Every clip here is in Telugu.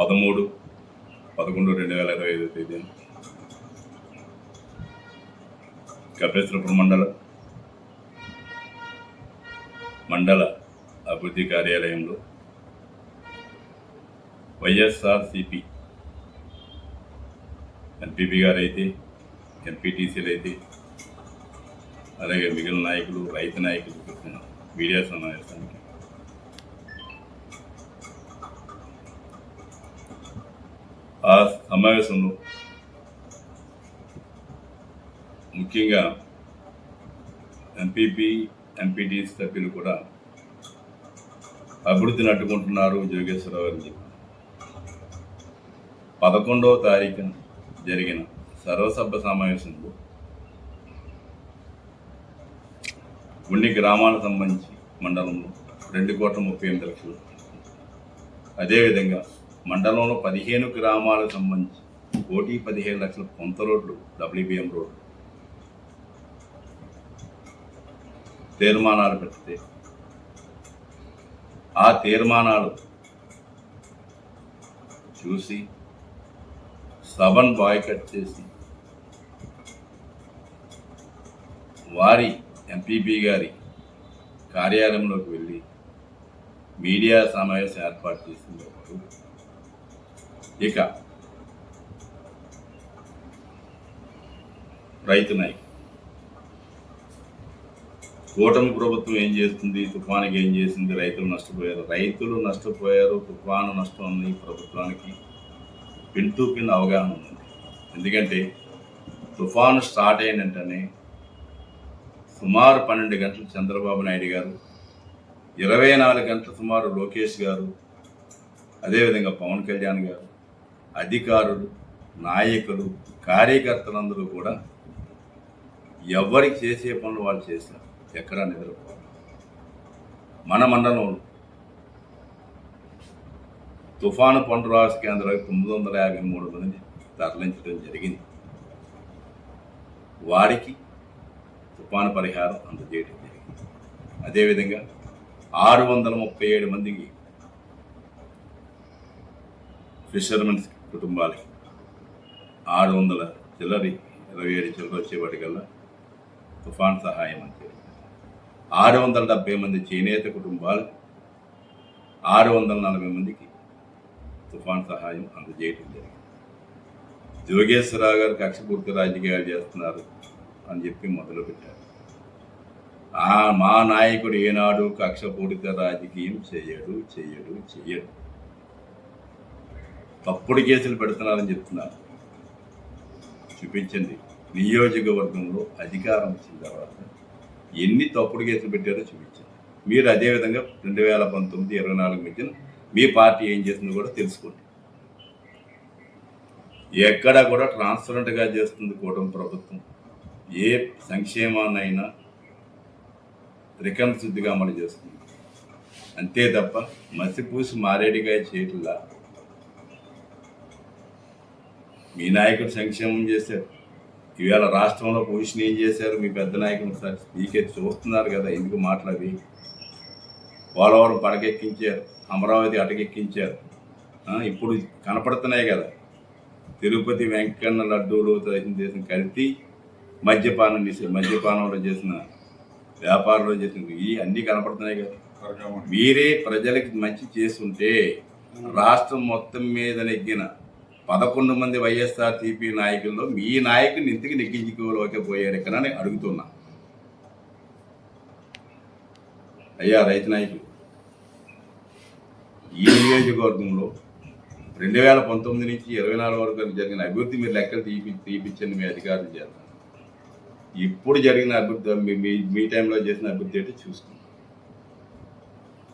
పదమూడు పదకొండు రెండు వేల ఇరవై ఐదు తేదీన కపేశ్వరపురం మండల మండల అభివృద్ధి కార్యాలయంలో వైఎస్ఆర్సిపి ఎన్పిపి గారు అయితే ఎన్పిటిసీలు అయితే అలాగే మిగిలిన నాయకులు రైతు నాయకులు పెట్టిన మీడియా సమావేశానికి ఆ సమావేశంలో ముఖ్యంగా ఎంపీపీ ఎంపీటీ సభ్యులు కూడా అభివృద్ధిని అడ్డుకుంటున్నారు జోగేశ్వరరావు అని చెప్పి పదకొండవ తారీఖున జరిగిన సర్వసభ సమావేశంలో కొన్ని గ్రామాలకు సంబంధించి మండలంలో రెండు కోట్ల ముప్పై ఎనిమిది లక్షలు. అదేవిధంగా మండలంలో పదిహేను గ్రామాలకు సంబంధించి కోటి పదిహేను లక్షల కొంత రోడ్లు డబ్ల్యూబిఎం రోడ్లు. తీర్మానాలు పెడితే ఆ తీర్మానాలు చూసి సభను బాయ్కట్ చేసి వారి ఎంపీపీ గారి కార్యాలయంలోకి వెళ్ళి మీడియా సమావేశం ఏర్పాటు చేసింది. ఇక రైతు నాయకు. కూటమి ప్రభుత్వం ఏం చేస్తుంది? తుఫానికి ఏం చేసింది? రైతులు నష్టపోయారు. రైతులు నష్టపోయారు. తుఫాను నష్టం ఉంది ప్రభుత్వానికి. పిన్ పిన్ అవగాహన ఉంది. ఎందుకంటే తుఫాను స్టార్ట్ అయిన వెంటనే సుమారు పన్నెండు గంటలు చంద్రబాబు నాయుడు గారు ఇరవై నాలుగు గంటల సుమారు లోకేష్ గారు అదేవిధంగా పవన్ కళ్యాణ్ గారు అధికారులు నాయకులు కార్యకర్తలందరూ కూడా ఎవరికి చేసే పనులు వాళ్ళు చేశారు ఎక్కడా నిద్రపోవాలి మన మండలంలో తుఫాను పునరావాస కేంద్రాలకు తొమ్మిది వందల యాభై మూడు మందిని తరలించడం జరిగింది. వారికి తుఫాను పరిహారం అందజేయడం జరిగింది. అదేవిధంగా ఆరు వందల ముప్పై ఏడు మందికి ఫిషర్మెన్స్కి కుటుంబాలకి. ఆరు వందల చిల్లరి ఇరవై ఏడు చిల్లర వచ్చేవాటికల్లా తుఫాన్ సహాయం అని ఆరు వందల డెబ్బై మంది చేనేత కుటుంబాలు ఆరు వందల నలభై మందికి తుఫాన్ సహాయం అందజేయటం జరిగింది. జోగేశ్వరరావు గారు కక్షపూర్తి రాజకీయాలు చేస్తున్నారు అని చెప్పి మొదలుపెట్టారు. మా నాయకుడు ఏనాడు కక్షపూరిత రాజకీయం చేయడు చేయడు చేయడు. తప్పుడు కేసులు పెడుతున్నారని చెప్తున్నారు. చూపించండి. నియోజకవర్గంలో అధికారం వచ్చిన తర్వాత ఎన్ని తప్పుడు కేసులు పెట్టారో చూపించండి. మీరు అదేవిధంగా రెండు వేల పంతొమ్మిది ఇరవై నాలుగు మధ్యన మీ పార్టీ ఏం చేస్తుందో కూడా తెలుసుకోండి. ఎక్కడ కూడా ట్రాన్స్పరెంట్గా చేస్తుంది కూటమి ప్రభుత్వం. ఏ సంక్షేమాన్నైనా రికం శుద్ధిగా అమలు చేస్తుంది. అంతే తప్ప మసిపూసి మారేడికాయ చేయట్లా మీ నాయకుడు సంక్షేమం చేశారు. ఈవేళ రాష్ట్రంలో పొజిషన్ ఏం చేశారు? మీ పెద్ద నాయకులు సార్ మీకే చూస్తున్నారు కదా ఎందుకు మాట్లాడి? పోలవరం పడకెక్కించారు అమరావతి అటకెక్కించారు. ఇప్పుడు కనపడుతున్నాయి కదా. తిరుపతి వెంకన్న లడ్డూలు చేసిన కల్తీ మద్యపానం మద్యపానంలో చేసిన వ్యాపారంలో చేసిన ఈ అన్నీ కనపడుతున్నాయి కదా. మీరే ప్రజలకి మంచి చేస్తుంటే రాష్ట్రం మొత్తం మీద నెగ్గిన పదకొండు మంది వైఎస్ఆర్ టీపీ నాయకుల్లో మీ నాయకుని ఇంటికి నెగ్గించుకోలేకపోయారు ఇక్కడ అని అడుగుతున్నా. అయ్యా రైతు నాయకులు ఈ నియోజకవర్గంలో రెండు వేల పంతొమ్మిది నుంచి ఇరవై నాలుగు వరకు జరిగిన అభివృద్ధి మీరు లెక్కలు తీపి తీపిచ్చండి మీ అధికారులు చేత ఇప్పుడు జరిగిన అభివృద్ధి మీ- మీ టైంలో చేసిన అభివృద్ధి ఏంటో చూసుకోండి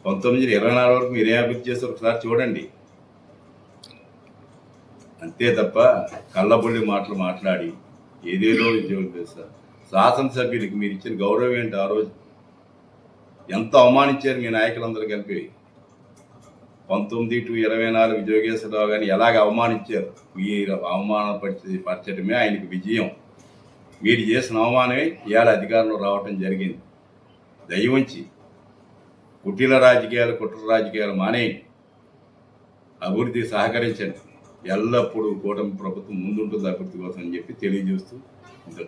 పంతొమ్మిది ఇరవై నాలుగు వరకు మీరు ఏ అభివృద్ధి చేస్తే ఒకసారి చూడండి. అంతే తప్ప కళ్ళబొల్లి మాటలు మాట్లాడి ఏదేదో ఉద్యోగం చేస్తారు శాసనసభ్యులకి మీరు ఇచ్చిన గౌరవం ఏంటి ఆ రోజు? ఎంత అవమానించారు మీ నాయకులందరూ కలిపి? పంతొమ్మిది టు ఇరవై నాలుగు జోగేశ్వరరావు గారిని ఎలాగ అవమానించారు? మీరు అవమానపరిచి పరచడమే ఆయనకి విజయం. మీరు చేసిన అవమానమే ఇవాళ అధికారంలో రావటం జరిగింది. దయవుంచి కుటీల రాజకీయాలు కుట్ర రాజకీయాలు మానేయండి. అభివృద్ధి సహకరించండి. ఎల్లప్పుడూ కూటమి ప్రభుత్వం ముందుంటుంది అభివృద్ధి కోసం అని చెప్పి తెలియజేస్తూ ఇంత